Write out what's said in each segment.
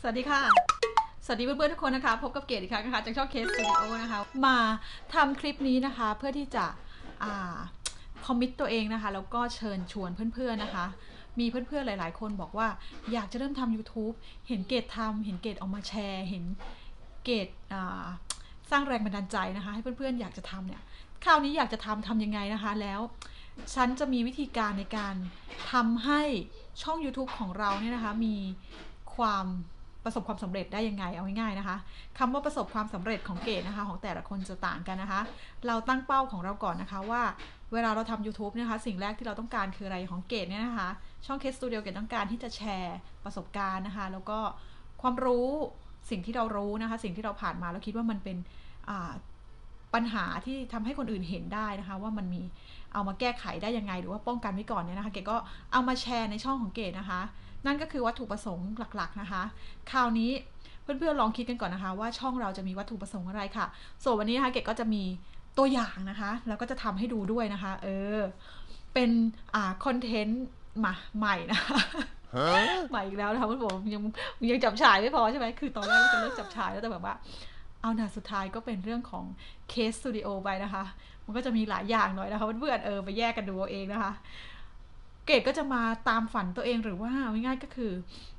สวัสดีค่ะ สวัสดีเพื่อนๆทุกคนนะคะ พบกับเกดอีกครั้งนะคะจากช่องเคสสตูดิโอนะคะ มาทำคลิปนี้นะคะเพื่อที่จะอคอมมิตตัวเองนะคะ แล้วก็เชิญชวนเพื่อนๆนะคะมีเพื่อนๆ หลาย ๆ คนบอกว่าอยากจะเริ่มทำ YouTube เห็นเกดทำเห็นเกดออกมาแชร์ เห็นเกดสร้างแรงบันดาลใจนะคะ ให้เพื่อนๆ อยากจะทำเนี่ย คราวนี้อยากจะทำทำยังไงนะคะ แล้ว ฉันจะมีวิธีการในการทำให้ช่อง YouTube ของเราเนี่ยนะคะ มีความประสบความสำเร็จได้ยังไงเอาง่ายๆนะคะคำว่าประสบความสำเร็จของเกดนะคะ ของแต่ละคนจะต่างกันนะคะ เราตั้งเป้าของเราก่อนนะคะว่าเวลาเราทำ YouTube นะคะ สิ่งแรกที่เราต้องการคืออะไรของเกดเนี่ยนะคะ ช่องเคสตูดิโอเกดต้องการที่จะแชร์ประสบการณ์นะคะ แล้วก็ความรู้สิ่งที่เรารู้นะคะ สิ่งที่เราผ่านมาแล้วคิดว่ามันเป็นอ่า ปัญหาที่ทำให้คนอื่นเห็นได้นะคะ ว่ามันมีเอามาแก้ไขได้ยังไง หรือว่าป้องกันไว้ก่อนเนี่ยนะคะ เกดก็เอามาแชร์ในช่องของเกดนะคะ นั่นก็คือวัตถุประสงค์หลักๆนะคะ คราวนี้เพื่อนๆลองคิดกันก่อนนะคะ ว่าช่องเราจะมีวัตถุประสงค์อะไรค่ะ ส่วนวันนี้นะคะเกดก็จะมีตัวอย่างนะคะ แล้วก็จะทำให้ดูด้วยนะคะ เออ เป็นอ่าคอนเทนต์มาใหม่นะคะใหม่อีกแล้วนะคะคุณผมยังยังจับฉายไม่พอใช่ไหมคือตอนแรกว่าจะเลิกจับฉายแล้วแต่แบบว่า เอาหนาสุดท้ายก็เป็นเรื่องของเคสสตูดิโอไปนะคะ มันก็จะมีหลายอย่างหน่อยนะคะเพื่อนๆเออไปแยกกันดูเอาเองนะคะ เกดก็จะมาตามฝันตัวเองหรือว่าเอาง่ายๆก็คือ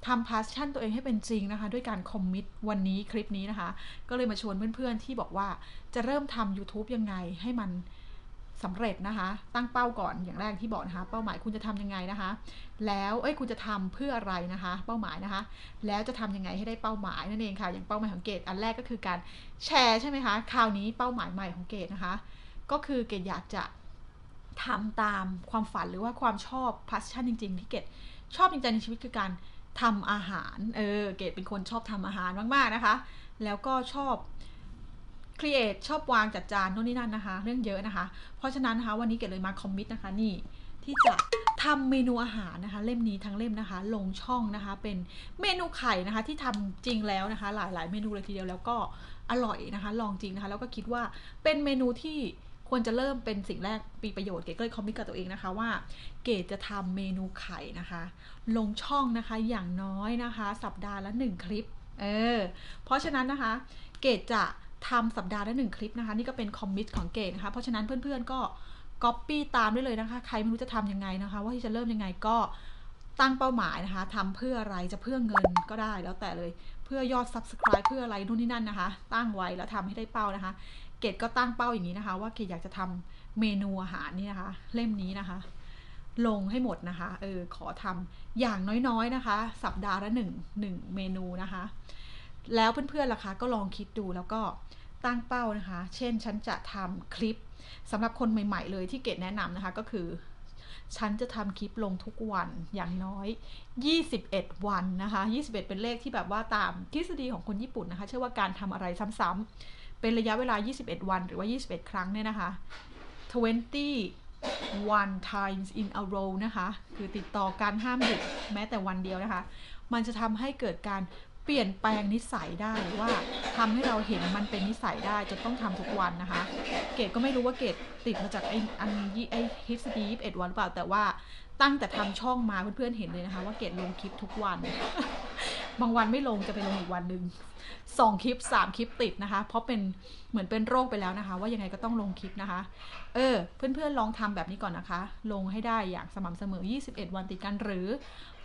ทำพาสชั่นตัวเองให้เป็นจริงนะคะ ด้วยการคอมมิตวันนี้คลิปนี้นะคะ ก็เลยมาชวนเพื่อนๆที่บอกว่าจะเริ่มทำ YouTube ยังไงให้มัน สำเร็จนะคะ ตั้งเป้าก่อนอย่างแรกที่บอกนะคะ เป้าหมายคุณจะทำยังไงนะคะ แล้วเอ้ยคุณจะทำเพื่ออะไรนะคะ เป้าหมายนะคะ แล้วจะทำยังไงให้ได้เป้าหมายนั่นเองค่ะ อย่างเป้าหมายของเกดอันแรกก็คือการแชร์ใช่ไหมคะคราวนี้เป้าหมายใหม่ของเกดนะคะ ก็คือเกดอยากจะทำตามความฝันหรือว่าความชอบพัชชั่นจริง ๆ ที่เกดชอบจริงๆในชีวิตคือการทำอาหารเออเกดเป็นคนชอบทำอาหารมากๆนะคะ แล้วก็ชอบ ครีเอทชอบวางจัดจานโน่นนี่นั่นนะคะ เรื่องเยอะนะคะ เพราะฉะนั้นนะคะวันนี้เกดเลยมาคอมมิตนะคะนี่ที่จะทำเมนูอาหารนะคะ เล่มนี้ทั้งเล่มนะคะ ลงช่องนะคะ เป็นเมนูไข่นะคะ ที่ทำจริงแล้วนะคะ หลาย ๆ เมนูเลยทีเดียวแล้วก็อร่อยนะคะ ลองจริงนะคะ แล้วก็คิดว่าเป็นเมนูที่ควรจะเริ่มเป็นสิ่งแรกปีประโยชน์เกดก็เลยคอมมิตกับตัวเองนะคะว่า เกดจะทำเมนูไข่นะคะ ลงช่องนะคะอย่างน้อยนะคะ สัปดาห์ละหนึ่งคลิปเออเพราะฉะนั้นนะคะ เกดจะ ทำสัปดาห์ละหนึ่งคลิปนะคะ นี่ก็เป็นคอมมิตของเกดนะคะ เพราะฉะนั้นเพื่อนๆก็ก๊อปปี้ตามได้เลยนะคะ ใครไม่รู้จะทำยังไงนะคะ ว่าที่จะเริ่มยังไงก็ตั้งเป้าหมายนะคะทำเพื่ออะไรจะเพื่อเงินก็ได้แล้วแต่เลยเพื่อยอด subscribe เพื่ออะไรนู่นนี่นั่นนะคะ ตั้งไว้แล้วทำให้ได้เป้านะคะ เกดก็ตั้งเป้าอย่างนี้นะคะ ว่าเกดอยากจะทำเมนูอาหารนี่นะคะ เล่มนี้นะคะ ลงให้หมดนะคะเออขอทำอย่างน้อยๆนะคะ สัปดาห์ละหนึ่งหนึ่งเมนูนะคะ แล้วเพื่อนๆล่ะคะก็ลองคิดดูแล้วก็ตั้งเป้านะคะ เช่นฉันจะทำคลิปสำหรับคนใหม่ ๆ เลยที่เกดแนะนำนะคะก็คือ ฉันจะทำคลิปลงทุกวันอย่างน้อย 21 วันนะคะ 21 เป็นเลขที่แบบว่าตามทฤษฎีของคนญี่ปุ่นนะคะ เชื่อว่าการทำอะไรซ้ำๆเป็นระยะเวลา 21 วันหรือว่า 21 ครั้งเนี่ยนะคะ 20 one times in a row นะคะ คือติดต่อการห้ามหยุดแม้แต่วันเดียวนะคะ มันจะทำให้เกิดการ เปลี่ยนแปลงนิสัยได้หรือว่าทำให้เราเห็นมันเป็นนิสัยได้จนต้องทำทุกวันนะคะ เกดก็ไม่รู้ว่าเกดติดมาจากไอ้อันยี่ไอ้ทฤษฎี21วันหรือเปล่าแต่ว่าตั้งแต่ทำช่องมาเพื่อนๆเห็นเลยนะคะ ว่าเกดลงคลิปทุกวัน บางวันไม่ลงจะไปลงอีกวันหนึ่งสองคลิปสามคลิปติดนะคะ เพราะเป็นเหมือนเป็นโรคไปแล้วนะคะ ว่ายังไงก็ต้องลงคลิปนะคะ เออ เพื่อนๆลองทำแบบนี้ก่อนนะคะ ลงให้ได้อย่างสม่ำเสมอ 21 วันติดกันหรือ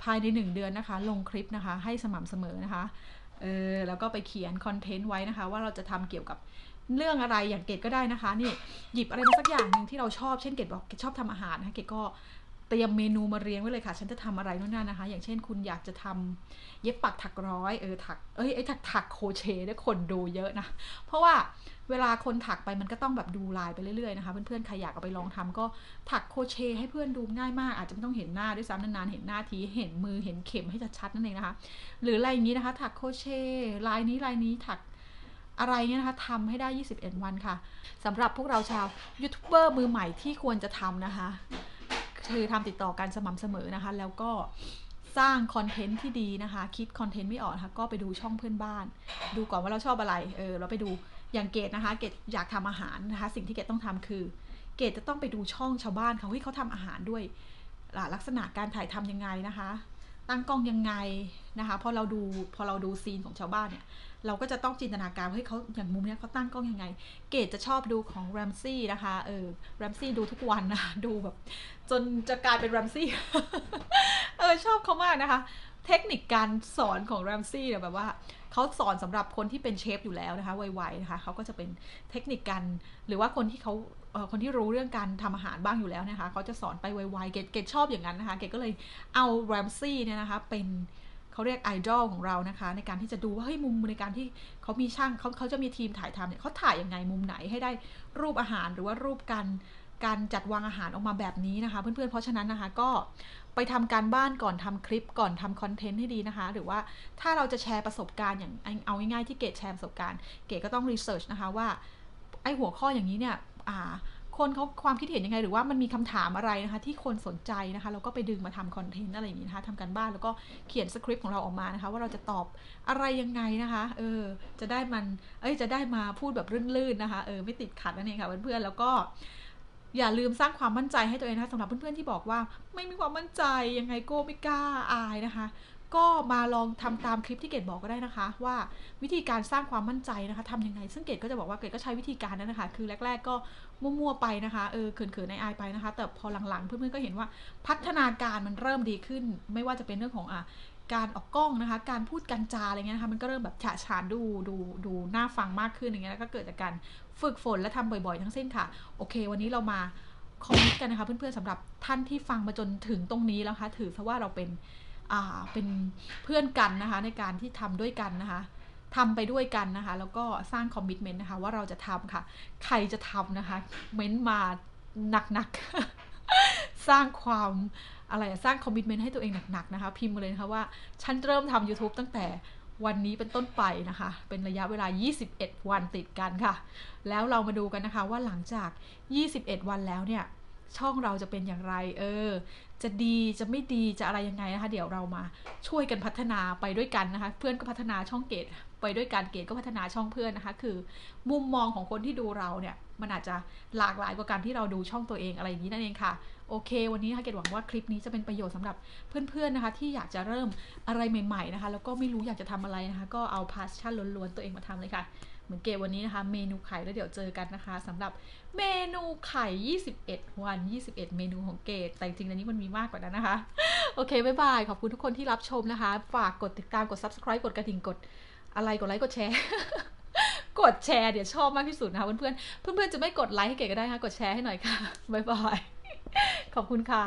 ภายใน 1 เดือนนะคะ ลงคลิปนะคะ ให้สม่ำเสมอนะคะ เออ แล้วก็ไปเขียนคอนเทนต์ไว้นะคะ ว่าเราจะทำเกี่ยวกับเรื่องอะไรอย่างเกดก็ได้นะคะ นี่หยิบอะไรมาสักอย่างหนึ่งที่เราชอบเช่นเกดบอกเกดชอบทำอาหารนะคะเกดก็ เตรียมเมนูมาเรียงไว้เลยค่ะ ฉันจะทำอะไรนู่นนั่นนะคะ อย่างเช่นคุณอยากจะทำเย็บปักถักร้อยเออถักเอ้ยไอ้ถักถักโคเชเนี่ยคนดูเยอะนะ เพราะว่าเวลาคนถักไปมันก็ต้องแบบดูลายไปเรื่อยๆนะคะเพื่อนๆใครอยากเอาไปลองทำก็ถักโคเชให้เพื่อนดูง่ายมากอาจจะไม่ต้องเห็นหน้าด้วยซ้ำนานๆเห็นหน้าทีเห็นมือเห็นเข็มให้ชัดๆนั่นเองนะคะ หรืออะไรอย่างนี้นะคะ ถักโคเชลายนี้ลายนี้ถักอะไรเนี่ยนะคะทำให้ได้ 21 วันค่ะสำหรับพวกเราชาวยูทูบเบอร์มือใหม่ที่ควรจะทำนะคะ คือทำติดต่อกันสม่ำเสมอนะคะ แล้วก็สร้างคอนเทนต์ที่ดีนะคะ คิดคอนเทนต์ไม่ออกนะคะก็ไปดูช่องเพื่อนบ้าน ดูก่อนว่าเราชอบอะไรเออเราไปดูอย่างเกดนะคะ เกดอยากทำอาหารนะคะ สิ่งที่เกดต้องทำคือ เกดจะต้องไปดูช่องชาวบ้านเขาเฮ้ยเขาทำอาหารด้วยลักษณะการถ่ายทำยังไงนะคะ ตั้งกล้องยังไงนะคะพอเราดูพอเราดูซีนของชาวบ้านเนี่ยเราก็จะต้องจินตนาการว่าเฮ้ยเขาอย่างมุมเนี้ยเขาตั้งกล้องยังไง เกดจะชอบดูของแรมซี่นะคะเออแรมซี่ดูทุกวันนะดูแบบ จนจะกลายเป็นแรมซี่เออชอบเขามากนะคะ เทคนิคการสอนของแรมซี่เนี่ยแบบว่าเขาสอนสำหรับคนที่เป็นเชฟอยู่แล้วนะคะไวๆนะคะเขาก็จะเป็นเทคนิคการหรือว่าคนที่เขาคนที่รู้เรื่องการทำอาหารบ้างอยู่แล้วนะคะเขาจะสอนไปไวๆเกดเกดชอบอย่างนั้นนะคะเกดก็เลยเอาแรมซี่เนี่ยนะคะเป็นเขาเรียกไอดอลของเรานะคะ ในการที่จะดูว่าเฮ้ยมุมในการที่เขามีช่างเขาเขาจะมีทีมถ่ายทำเนี่ยเขาถ่ายยังไงมุมไหนให้ได้รูปอาหารหรือว่ารูปการ การจัดวางอาหารออกมาแบบนี้นะคะ เพื่อนๆ เพราะฉะนั้นนะคะก็ไปทำการบ้านก่อนทำคลิปก่อนทำคอนเทนต์ให้ดีนะคะ หรือว่าถ้าเราจะแชร์ประสบการณ์อย่างเอาง่ายๆที่เกดแชร์ประสบการณ์เกดก็ต้องรีเสิร์ชนะคะว่าไอหัวข้ออย่างนี้เนี่ยคนเขาความคิดเห็นยังไง หรือว่ามันมีคำถามอะไรนะคะที่คนสนใจนะคะเราก็ไปดึงมาทำคอนเทนต์อะไรอย่างนี้นะคะทำการบ้านแล้วก็เขียนสคริปต์ของเราออกมานะคะ ว่าเราจะตอบอะไรยังไงนะคะเออจะได้มันเอ้ยจะได้มาพูดแบบลื่นๆนะคะเออไม่ติดขัดนั่นเองค่ะเพื่อนๆแล้วก็ อย่าลืมสร้างความมั่นใจให้ตัวเองนะคะสำหรับเพื่อนๆที่บอกว่า ไม่มีความมั่นใจยังไงก็ไม่กล้าอายนะคะ ก็มาลองทำตามคลิปที่เกดบอกก็ได้นะคะ ว่าวิธีการสร้างความมั่นใจนะคะทำยังไง ซึ่งเกดก็จะบอกว่าเกดก็ใช้วิธีการนั้นนะคะ คือแรก ๆ ก็มั่วๆไปนะคะเออเขินๆในอายไปนะคะ แต่พอหลังๆ เพื่อนๆก็เห็นว่าพัฒนาการมันเริ่มดีขึ้น ไม่ว่าจะเป็นเรื่องของอะการออกกล้องนะคะ การพูดการจาอะไรเงี้ยนะคะ มันก็เริ่มแบบฉะฉานดูดูดูน่าฟังมากขึ้นอย่างเงี้ยแล้วก็เกิดจากการ ฝึกฝนและทำบ่อยๆ ทั้งสิ้นค่ะ โอเค วันนี้เรามาคอมมิตกันนะคะ เพื่อนๆสำหรับท่านที่ฟังมาจนถึงตรงนี้แล้วคะถือซะว่าเราเป็นอ่าเป็นเพื่อนกันนะคะ ในการที่ทำด้วยกันนะคะทำไปด้วยกันนะคะ แล้วก็สร้างคอมมิชเมนต์นะคะ ว่าเราจะทำค่ะ ใครจะทำนะคะ เม้นต์มาหนักๆ สร้างความอะไรสร้างคอมมิชเมนต์ให้ตัวเองหนักๆนะคะ พิมพ์มาเลยนะคะว่า ฉันเริ่มทำ YouTube ตั้งแต่ วันนี้เป็นต้นไปนะคะ เป็นระยะเวลา 21 วันติดกันค่ะ แล้วเรามาดูกันนะคะว่าหลังจาก 21 วันแล้วเนี่ย ช่องเราจะเป็นอย่างไร เออ จะดีจะไม่ดีจะอะไรยังไงนะคะ เดี๋ยวเรามาช่วยกันพัฒนาไปด้วยกันนะคะ เพื่อนก็พัฒนาช่องเกตไปด้วยกันเกตก็พัฒนาช่องเพื่อนนะคะ คือ มุมมองของคนที่ดูเราเนี่ย มันอาจจะหลากหลายกว่าการที่เราดูช่องตัวเองอะไรอย่างนี้นั่นเองค่ะ โอเค วันนี้นะคะเกดหวังว่าคลิปนี้จะเป็นประโยชน์สำหรับเพื่อนๆนะคะ ที่อยากจะเริ่มอะไรใหม่ๆนะคะ แล้วก็ไม่รู้อยากจะทำอะไรนะคะ ก็เอาพาสชั่นล้วนๆตัวเองมาทำเลยค่ะ เหมือนเกดวันนี้นะคะ เมนูไข่แล้วเดี๋ยวเจอกันนะคะสำหรับเมนูไข่ 21 วัน 21 เมนูของเกดแต่จริงๆในนี้มันมีมากกว่านั้นนะคะ โอเคบ๊ายบายขอบคุณทุกคนที่รับชมนะคะ ฝากกดติดตามกด subscribe กดกระดิ่งกดอะไรกดไลค์กดแชร์กดแชร์เดี๋ยวชอบมากที่สุดนะคะเพื่อนๆเพื่อนๆจะไม่กดไลค์ให้เกดก็ได้ค่ะกดแชร์ให้หน่อยค่ะบ๊ายบาย ขอบคุณค่ะ